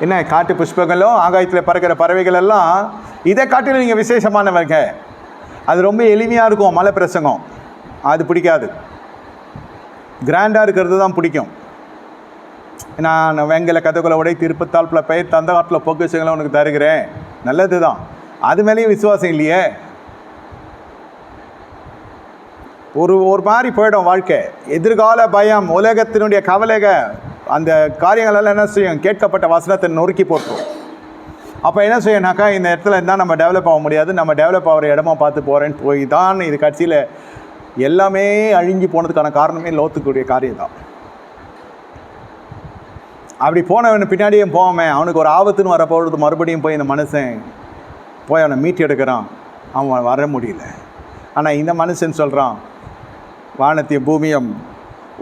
என்ன காட்டு புஷ்பங்களும் ஆகாயத்தில் பறக்கிற பறவைகள் எல்லாம் இதை காட்டிலும் நீங்கள் விசேஷமானவங்க. அது ரொம்ப எளிமையாக இருக்கும் மலை பிரசங்கம். அது பிடிக்காது. கிராண்டாக இருக்கிறது தான் பிடிக்கும். நான் வெங்கல கதவுகளை உடை திருப்பத்தாழ்ப்பில் பெயர் தந்த காட்டில் பொக்கிஷங்களை உனக்கு தருகிறேன். நல்லது தான். அது மேலேயும் விசுவாசம் இல்லையே. ஒரு ஒரு மாதிரி போயிடும் வாழ்க்கை. எதிர்கால பயம் உலகத்தினுடைய கவலைக அந்த காரியங்களெல்லாம் என்ன செய்யும்? கேட்கப்பட்ட வசனத்தை நொறுக்கி போட்டுரும். அப்போ என்ன செய்யணாக்கா இந்த இடத்துல இருந்தால் நம்ம டெவலப் ஆக முடியாது. நம்ம டெவலப் ஆகிற இடமா பார்த்து போகிறேன்னு போய் தான் இது கட்சியில் எல்லாமே அழிஞ்சு போனதுக்கான காரணமே லோத்துக்குரிய காரியம் தான். அப்படி போனவன் பின்னாடியே போவாமே அவனுக்கு ஒரு ஆபத்துன்னு வரப்பொழுது மறுபடியும் போய் இந்த மனுஷன் போய் அவனை மீட் எடுக்கிறான். அவன் வர முடியல. ஆனால் இந்த மனுஷன் சொல்கிறான் வானத்தையும் பூமியும்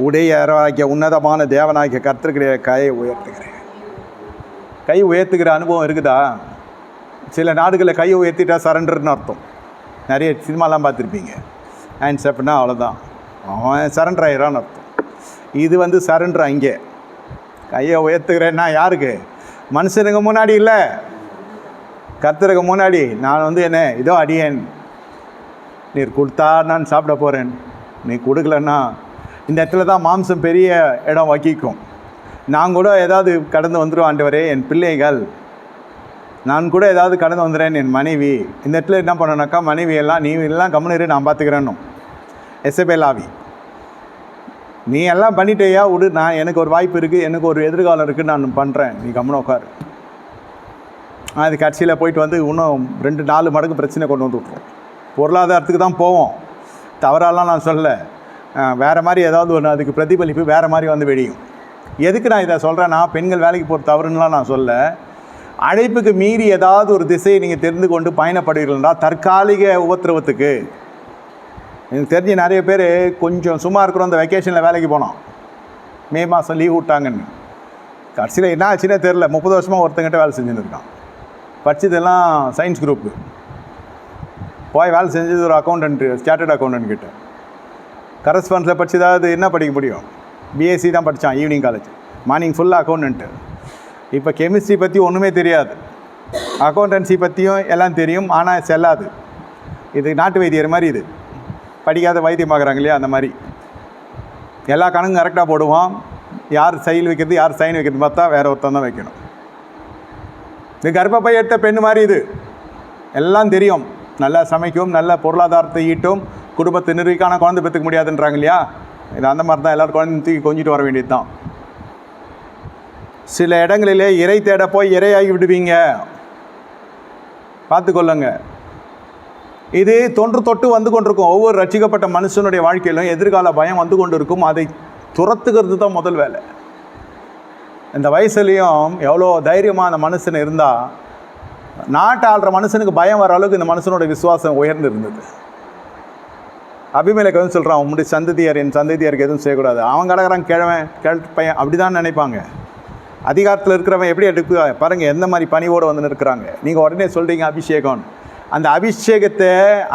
உடையராகிய உன்னதமான தேவனாகிய கர்த்தருக்கிற கையை உயர்த்துகிறேன். கை உயர்த்துக்கிற அனுபவம் இருக்குதா? சில நாடுகளில் கையை உயர்த்திட்டா சரண்டர்னு அர்த்தம். நிறைய சினிமாலாம் பார்த்துருப்பீங்க. அண்ட் அப்படின்னா அவ்வளோதான் அவன் சரண்டர் ஆயிரான்னு அர்த்தம். இது வந்து சரண்டர் அங்கே. கையை உயர்த்துக்கிறேன்னா யாருக்கு? மனுஷனுக்கு முன்னாடி இல்லை. கர்த்தருக்கு முன்னாடி. நான் வந்து என்ன இதோ அடியேன். நீர் கொடுத்தா நான் சாப்பிட போகிறேன் நீ கொடுக்கலன்னா இந்த இடத்துல தான் மாம்சம் பெரிய இடம் வகிக்கும். நான் கூட ஏதாவது கடந்து வந்துடும் ஆண்டவரே என் பிள்ளைகள். நான் கூட ஏதாவது கடந்து வந்துடுறேன் என் மனைவி. இந்த இடத்துல என்ன பண்ணனாக்கா மனைவி எல்லாம் நீ எல்லாம் கம்முனிரு நான் பார்த்துக்கிறேன்னும் எஸ்எபேல் நீ எல்லாம் பண்ணிட்டேயா? விடு நான் எனக்கு ஒரு வாய்ப்பு இருக்குது எனக்கு ஒரு எதிர்காலம் இருக்குது நான் பண்ணுறேன் நீ கம்முன உட்கார் அது கட்சியில் போயிட்டு வந்து இன்னும் ரெண்டு நாலு மடங்கு பிரச்சனை கொண்டு வந்து விட்ருவோம் பொருளாதாரத்துக்கு தான் போவோம். தவறாலாம் நான் சொல்லலை. வேறு மாதிரி ஏதாவது ஒன்று அதுக்கு பிரதிபலிப்பு வேறு மாதிரி வந்து வெடியும். எதுக்கு நான் இதை சொல்கிறேன்னா பெண்கள் வேலைக்கு போகிற தவறுன்னுலாம் நான் சொல்ல. அழைப்புக்கு மீறி ஏதாவது ஒரு திசையை நீங்கள் தெரிந்து கொண்டு பயணப்படுவீர்கள்னா தற்காலிக உபத்திரவத்துக்கு. எனக்கு தெரிஞ்ச நிறைய பேர் கொஞ்சம் சும்மா இருக்கிறோம் அந்த வெக்கேஷனில் வேலைக்கு போனோம். மே மாதம் லீவ் விட்டாங்கன்னு. கடைசியில் என்ன ஆச்சுன்னே தெரில முப்பது வருஷமாக ஒருத்தங்கிட்ட வேலை செஞ்சுருக்கான் படித்ததெல்லாம் சயின்ஸ் குரூப்பு போய் வேலை செஞ்சது ஒரு அக்கௌண்டன்ட்டு ஸ்டார்டட் அக்கௌண்டன்ட் கிட்ட. கரஸ்பான்ஸில் படிச்சதாவது என்ன படிக்க முடியும்? பிஎஸ்சி தான் படித்தான் ஈவினிங் காலேஜ் மார்னிங் ஃபுல்லாக அக்கௌண்டன்ட்டு இப்போ கெமிஸ்ட்ரி பற்றி ஒன்றுமே தெரியாது. அக்கௌண்டன்சி பற்றியும் எல்லாம் தெரியும் ஆனால் செல்லாது. இது நாட்டு வைத்தியர் மாதிரி இது. படிக்காத வைத்தியம் பார்க்குறாங்க இல்லையா அந்த மாதிரி. எல்லா கணக்கும் கரெக்டாக போடுவோம் யார் சைல் வைக்கிறது யார் சைன் வைக்கிறது பார்த்தா வேறு ஒருத்தன் தான் வைக்கணும். இது கர்ப்பப்பை எடுத்த பெண் மாதிரி இது. எல்லாம் தெரியும். நல்லா சமைக்கும் நல்ல பொருளாதாரத்தை ஈட்டும் குடும்பத்தை குழந்தை பெற்றுக்க முடியாதுன்றாங்க இல்லையா? இது அந்த மாதிரி தான் எல்லோரும் குழந்தை தூக்கி கொஞ்சிட்டு வர வேண்டியது தான் சில இடங்களிலே இறை தேட போய் இரையாகி விடுவீங்க. பார்த்துக்கொள்ளுங்க இது தொன்று தொட்டு வந்து கொண்டிருக்கும். ஒவ்வொரு ரட்சிக்கப்பட்ட மனுஷனுடைய வாழ்க்கையிலும் எதிர்கால பயம் வந்து கொண்டு இருக்கும் அதை துரத்துக்கிறது தான் முதல் வேலை. இந்த வயசுலேயும் எவ்வளோ தைரியமாக அந்த மனுஷன் இருந்தால் நாட்டை ஆள்ற மனுஷனுக்கு பயம் வர அளவுக்கு இந்த மனுஷனோட விசுவாசம் உயர்ந்து இருந்தது அபிமேலக்கு வந்து சொல்கிறான் உன்னுடைய சந்ததியார் என் சந்ததியாருக்கு எதுவும் செய்யக்கூடாது. அவன் கிடக்குறான் கிழவன் கிழட்டு பையன் அப்படி தான் நினைப்பாங்க. அதிகாரத்தில் இருக்கிறவன் எப்படி எடுப்பு பாருங்கள் எந்த மாதிரி பணிவோடு வந்து நிற்கிறாங்க. நீங்கள் உடனே சொல்கிறீங்க அபிஷேகம். அந்த அபிஷேகத்தை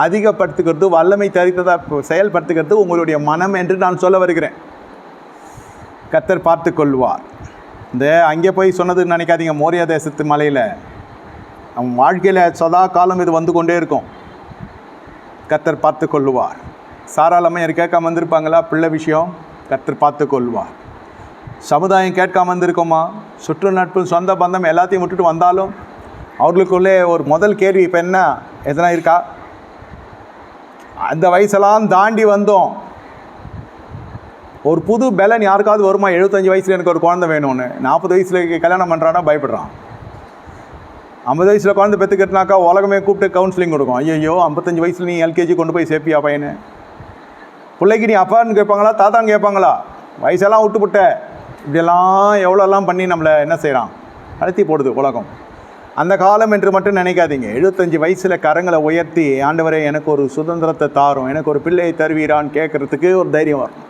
அதிகப்படுத்துகிறது வல்லமை தரித்ததாக செயல்படுத்துகிறது உங்களுடைய மனம் என்று நான் சொல்ல வருகிறேன். கத்தர் பார்த்து கொள்வார். இந்த அங்கே போய் சொன்னதுன்னு நினைக்காதீங்க மோரியா தேசத்து மலையில். அவன் வாழ்க்கையில் சதா காலம் இது வந்து கொண்டே இருக்கும். கத்தர் பார்த்து கொள்ளுவார் சாராளமையர் கேட்காம வந்திருப்பாங்களா? பிள்ளை விஷயம் கத்தர் பார்த்து கொள்வார் சமுதாயம் கேட்காம வந்திருக்கோமா? சுற்று நட்பு சொந்த பந்தம் எல்லாத்தையும் விட்டுட்டு வந்தாலும் அவர்களுக்குள்ளே ஒரு முதல் கேள்வி இப்போ என்ன? எதனா இருக்கா? அந்த வயசெல்லாம் தாண்டி வந்தோம். ஒரு புது பலன் யாருக்காவது வருமா? எழுபத்தஞ்சு வயசில் எனக்கு ஒரு குழந்தை வேணும்னு. நாற்பது வயசில் கல்யாணம் பண்ணுறான்னா பயப்படுறான். ஐம்பது வயசில் குழந்தை பெற்றுக்கிட்டனாக்கா உலகமே கூப்பிட்டு கவுன்சிலிங் கொடுக்கும். ஐயோ ஐம்பத்தஞ்சு வயசில் நீ எல்கேஜி கொண்டு போய் சேர்ப்பியா பையனு? பிள்ளைக்கு நீ அப்பான்னு கேட்பாங்களா தாத்தான்னு கேட்பாங்களா? வயசெல்லாம் விட்டுப்புட்ட. இப்படியெல்லாம் எவ்வளோலாம் பண்ணி நம்மளை என்ன செய்கிறான் அழுத்தி போடுது உலகம். அந்த காலம் என்று மட்டும் நினைக்காதீங்க. எழுபத்தஞ்சு வயசில் கரங்களை உயர்த்தி ஆண்டவரே எனக்கு ஒரு சுதந்திரத்தை தாரும் எனக்கு ஒரு பிள்ளையை தருவீரான்னு கேட்குறதுக்கு ஒரு தைரியம் வரும்.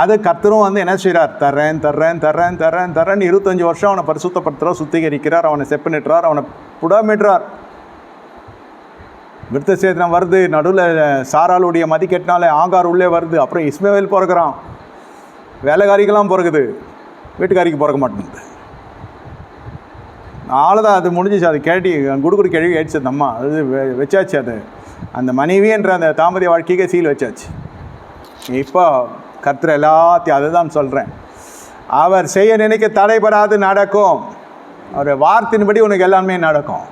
அது கர்த்தரும் வந்து என்ன செய்கிறார் தர்றேன் தர்றேன் தர்றேன் தர்றேன் தர்றேன் இருபத்தஞ்சி வருஷம் அவனை பரிசுத்தப்படுத்துகிறார் சுத்திகரிக்கிறார் அவனை செப்பனிட்டுறார் அவனை புடமிடுறார் விருத்த சேதனம் வருது நடுவில் சாராளுடைய மதிக்கெட்டினால ஆங்கார் உள்ளே வருது அப்புறம் இஸ்மேவேல் பிறகுறான் வேலைக்காரிக்கெல்லாம் பிறகுது வீட்டுக்காரிக்கு பிறக்க மாட்டேங்குது. அவ்வளோதான் அது முடிஞ்சிச்சு அது கேட்டி குடுகுடு கேள்வி ஆயிடுச்சு அந்த அம்மா அது வச்சாச்சு அது. அந்த மனைவின்ற அந்த தாமதிய வாழ்க்கைக்கே சீல் வச்சாச்சு. இப்போ கர்த்தர் எல்லாத்தையும் அதுதான் சொல்கிறேன் அவர் செய்ய நினைக்க தடைபடாது நடக்கும். அவர் வார்த்தையின்படி உனக்கு எல்லாமே நடக்கும்.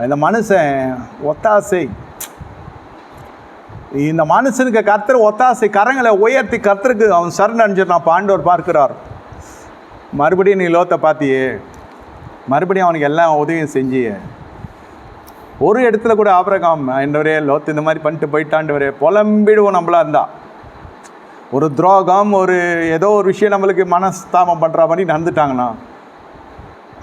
இந்த மனுஷன் ஒத்தாசை. இந்த மனுஷனுக்கு கத்துற ஒத்தாசை கரங்களை உயர்த்தி கர்த்தருக்கு அவன் சரண் அடைஞ்சிட்டான் பாண்டவர் பார்க்கிறார். மறுபடியும் நீ லோத்தை பார்த்தியே. மறுபடியும் அவனுக்கு எல்லாம் உதவியும் செஞ்சியே. ஒரு இடத்துல கூட ஆபரகாம் என்றவரே லோத்து இந்த மாதிரி பண்ணிட்டு போயிட்டாண்டவரே புலம்பிடுவோம் நம்மளா இருந்தா. ஒரு துரோகம் ஒரு ஏதோ ஒரு விஷயம் நம்மளுக்கு மனஸ்தாபம் பண்ணுற மாதிரி நடந்துட்டாங்கண்ணா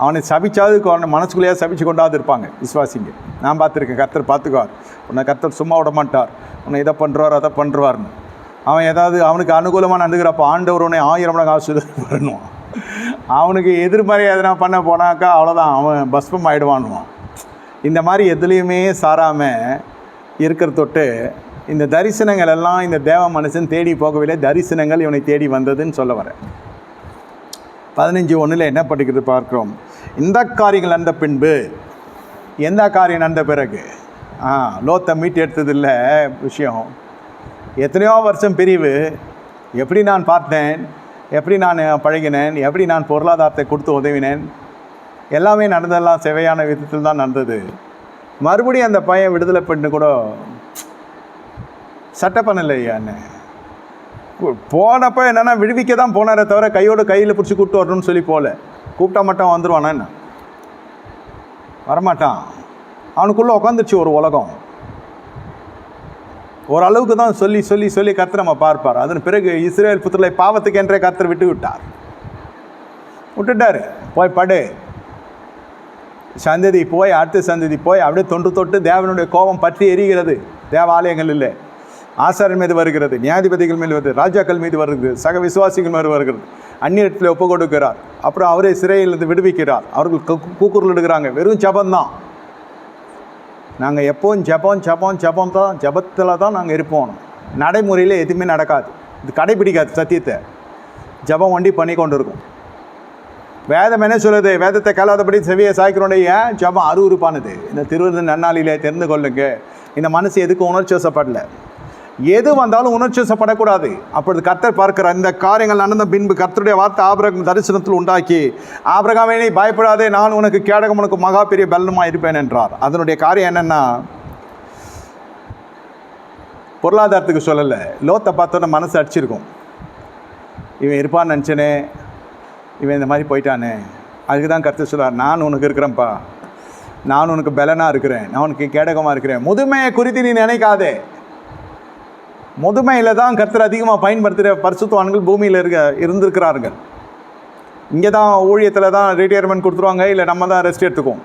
அவனை சபிச்சாவது அவனை மனசுக்குள்ளேயே சபிச்சு கொண்டாது இருப்பாங்க விஸ்வாசிங்க நான் பார்த்துருக்கேன் கர்த்தர் பார்த்துக்குவார். உன்னை கர்த்தர் சும்மா விட மாட்டார். உன்னை இதை பண்ணுறார் அதை பண்ணுறாருன்னு அவன் ஏதாவது அவனுக்கு அனுகூலமாக நடந்துக்கிறப்ப ஆண்டவர் உன்னை ஆயிரம் மடங்கு ஆசீர்வாதம் வரணும் அவனுக்கு எதிர்மறை எதனா பண்ண போனாக்கா அவ்வளோதான் அவன் பஸ்பம் ஆயிடுவானுவான் இந்த மாதிரி எதுலேயுமே சாராமல் இருக்கிற தொட்டு இந்த தரிசனங்கள் எல்லாம் இந்த தேவ மனுஷன் தேடி போகவில்லை. தரிசனங்கள் இவனை தேடி வந்ததுன்னு சொல்ல வரேன். பதினஞ்சு ஒன்றில் என்ன படிக்கிறது பார்க்கிறோம். இந்த காரியங்கள் நடந்த பின்பு எந்த காரியம் நடந்த பிறகு? ஆ லோத்தை மீட்டு எடுத்ததில்ல விஷயம். எத்தனையோ வருஷம் பிரிவு. எப்படி நான் பார்த்தேன் எப்படி நான் பழகினேன் எப்படி நான் பொருளாதாரத்தை கொடுத்து உதவினேன்? எல்லாமே நடந்ததெல்லாம் செவையான விதத்தில் தான் நடந்தது. மறுபடியும் அந்த பையன் விடுதலை பண்ணு கூட சட்டை பண்ணலையா என்ன? போனப்போ என்னென்னா விடுவிக்க தான் போனாரே தவிர கையோடு கையில் பிடிச்சி கூப்பிட்டு வரணும்னு சொல்லி போகல கூப்பிட்டா மட்டும் வந்துடுவானா என்ன? வரமாட்டான். அவனுக்குள்ளே உட்காந்துருச்சு ஒரு உலகம். ஓரளவுக்கு தான் சொல்லி சொல்லி சொல்லி கர்த்தர் நம்ம பார்ப்பார். அதன் பிறகு இஸ்ரேல் புத்திரலை பாவத்துக்கு என்றே கர்த்தர் விட்டு விட்டார். விட்டுட்டாரு. போய் படு. சந்ததி போய் அடுத்த சந்ததி போய் அப்படியே தொன்று தொட்டு தேவனுடைய கோபம் பற்றி எரிகிறது. தேவாலயங்கள் இல்லை. ஆசாரன் மீது வருகிறது நியாயாதிபதிகள் மீது வருது ராஜாக்கள் மீது வருகிறது சக விசுவாசிகள் மீது வருகிறது. அந்நியத்தில் ஒப்பு கொடுக்கிறார். அப்புறம் அவரே சிறையிலிருந்து விடுவிக்கிறார். அவர்கள் கூக்குரல் எடுக்கிறாங்க வெறும் ஜபந்தான் நாங்கள் எப்போவும் ஜெபம் ஜெபம் ஜெபம் தான் ஜபத்தில் தான் நாங்கள் இருப்போம். நடைமுறையில் எதுவுமே நடக்காது. இது கடைபிடிக்காது சத்தியத்தை. ஜெபம் வண்டி பண்ணி கொண்டு இருக்கும் வேதம் என்ன சொல்லுது? வேதத்தை கலாதபடி செவியை சாய்க்கிறோடைய ஏன்? ஜபம் அருவருப்பானது. இந்த திருவிருந்த நன்னாளிலே தெரிந்து கொள்ளுங்க. இந்த மனசு எதுக்கு உணர்ச்சி வசப்படலை. எது வந்தாலும் உணர்ச்சிசப்படக்கூடாது. அப்பொழுது கர்த்தர் பார்க்கிறார் இந்த காரியங்கள் நடந்த பின்பு கர்த்தருடைய வார்த்தை ஆபிரகம் தரிசனத்தில் உண்டாக்கி ஆபிரகாமே நீ பயப்படாதே நான் உனக்கு கேடகம் உனக்கு மகா பெரிய பலனுமா இருப்பேன் என்றார். அதனுடைய காரியம் என்னென்னா பொருளாதாரத்துக்கு சொல்லலை லோத்தை பார்த்தோன்னே மனசு அடிச்சிருக்கும். இவன் இருப்பான்னு நினச்சனே இவன் இந்த மாதிரி போயிட்டானே அதுக்கு தான் கருத்து சொல்றார் நான் உனக்கு இருக்கிறேன்ப்பா நான் உனக்கு பலனாக இருக்கிறேன் நான் உனக்கு கேடகமாக இருக்கிறேன் முதுமையை குறித்து நீ நினைக்காதே முதுமையில் தான் கர்த்தர் அதிகமாக பயன்படுத்துகிற பரிசுத்தவான்கள் பூமியில் இருக்க இருந்திருக்கிறார்கள். இங்கே தான் ஊழியத்தில் தான் ரிட்டையர்மெண்ட் கொடுத்துருவாங்க இல்லை நம்ம தான் ரெஸ்ட் எடுத்துக்குவோம்.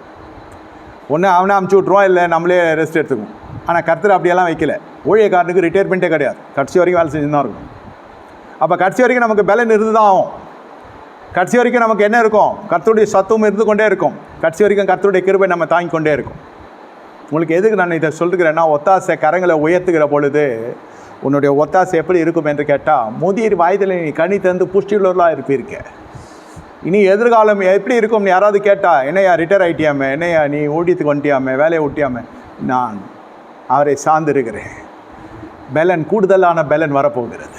ஒன்று அவனே அமுச்சு விட்ருவான் இல்லை நம்மளே ரெஸ்ட் எடுத்துக்குவோம். ஆனால் கர்த்தர் அப்படியெல்லாம் வைக்கல. ஊழியக்காரனுக்கு ரிட்டையர்மெண்ட்டே கிடையாது. கடைசி வரைக்கும் வேலை செஞ்சு தான் இருக்கும் அப்போ கடைசி வரைக்கும் நமக்கு பலன் இருந்து தான் ஆகும். கடைசி வரைக்கும் நமக்கு என்ன இருக்கும்? கர்த்தருடைய சத்துவம் இருந்து கொண்டே இருக்கும். கடைசி வரைக்கும் கர்த்தருடைய கிருபை நம்ம தாங்கி கொண்டே இருக்கும். உங்களுக்கு எதுக்கு நான் இதை சொல்லுகிறேன்னா ஒத்தாசை கரங்களை உயர்த்துகிற பொழுது உன்னுடைய ஒத்தாசை எப்படி இருக்கும் என்று கேட்டால் முதிர் வயதில் நீ கனி தந்து புஷ்டியுள்ளவர்களாக இருப்பீர்க்க இனி எதிர்காலம் எப்படி இருக்கும்னு யாராவது கேட்டால் என்னையா ரிட்டையர் ஆகிட்டியாமே என்னையா நீ ஊட்டியத்துக்கு வந்துட்டியாமே வேலையை விட்டியாமே நான் அவரை சார்ந்திருக்கிறேன். பெலன் கூடுதலான பெலன் வரப்போகிறது.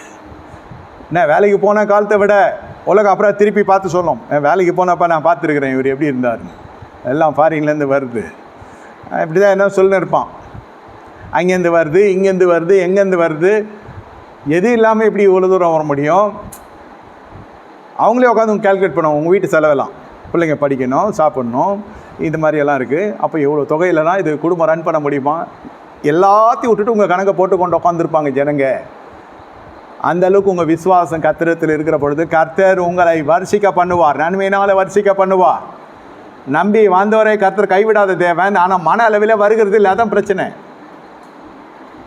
என்ன வேலைக்கு போன காலத்தை விட உலகம் அப்புறம் திருப்பி பார்த்து சொல்லும். "என் வேலைக்கு போனப்போ நான் பார்த்துருக்குறேன் இவர் எப்படி இருந்தாருன்னு. எல்லாம் ஃபாரின்லேருந்து வருது. இப்படி தான் என்ன சொல்லின்னு இருப்பான். அங்கேருந்து வருது இங்கேருந்து வருது எங்கேருந்து வருது? எது இல்லாமல் எப்படி இவ்வளோ தூரம் வர முடியும்? அவங்களே உட்காந்து கேல்குலேட் பண்ணுவோம் உங்கள் வீட்டு செலவெல்லாம். பிள்ளைங்க படிக்கணும் சாப்பிட்ணும் இந்த மாதிரியெல்லாம் இருக்குது அப்போ எவ்வளோ தொகையிலனா இது குடும்பம் ரன் பண்ண முடியுமா? எல்லாத்தையும் விட்டுட்டு உங்கள் கணக்கை போட்டு கொண்டு உட்காந்துருப்பாங்க ஜனங்க. அந்த அளவுக்கு உங்கள் விசுவாசம் கத்திரத்தில் இருக்கிற பொழுது கர்த்தர் உங்களை வர்ஷிக்க பண்ணுவார். நன்மையினால் வர்ஷிக்க பண்ணுவார். நம்பி வந்தவரை கர்த்தர் கைவிடாத தேவன். ஆனால் மன அளவில் வருகிறது இல்லை. அதான் பிரச்சனை.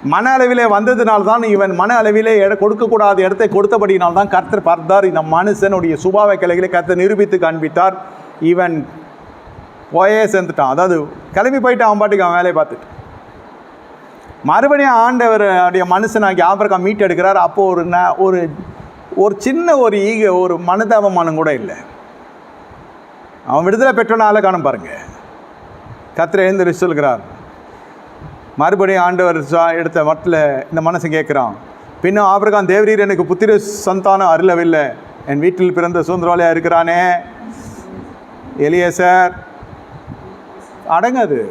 மன அளவிலே வந்ததினால்தான் இவன் மன அளவிலே எட கொடுக்கக்கூடாத இடத்தை கொடுத்தபடினால் தான் கர்த்தர் பார்த்தார். இந்த மனுஷனுடைய சுபாவ கிளைகளை கர்த்தர் நிரூபித்து காண்பித்தார். இவன் போயே சேர்ந்துட்டான் அதாவது கிளம்பி போயிட்டு அவன் பாட்டுக்கு அவன் வேலையை பார்த்துட்டு. மறுபடியும் ஆண்டவர் உடைய மனுஷனாகி மீட் எடுக்கிறார். அப்போது ஒரு ந ஒரு ஒரு சின்ன ஒரு ஈக ஒரு மனதாபமானம் கூட இல்லை. அவன் விடுதலை பெற்றனால காணும் பாருங்கள் கத்திர எழுந்து சொல்கிறார். மறுபடியும் ஆண்டவர் சா- எடுத்த மட்டில் இந்த மனசு கேட்குறான். பின்னும் ஆபிரகாம் தேவரீர் எனக்கு புத்திர சந்தானம் அருளவில்லை. என் வீட்டில் பிறந்த சுதந்திரவாளியாக இருக்கிறானே? எளிய சார் அடங்காது.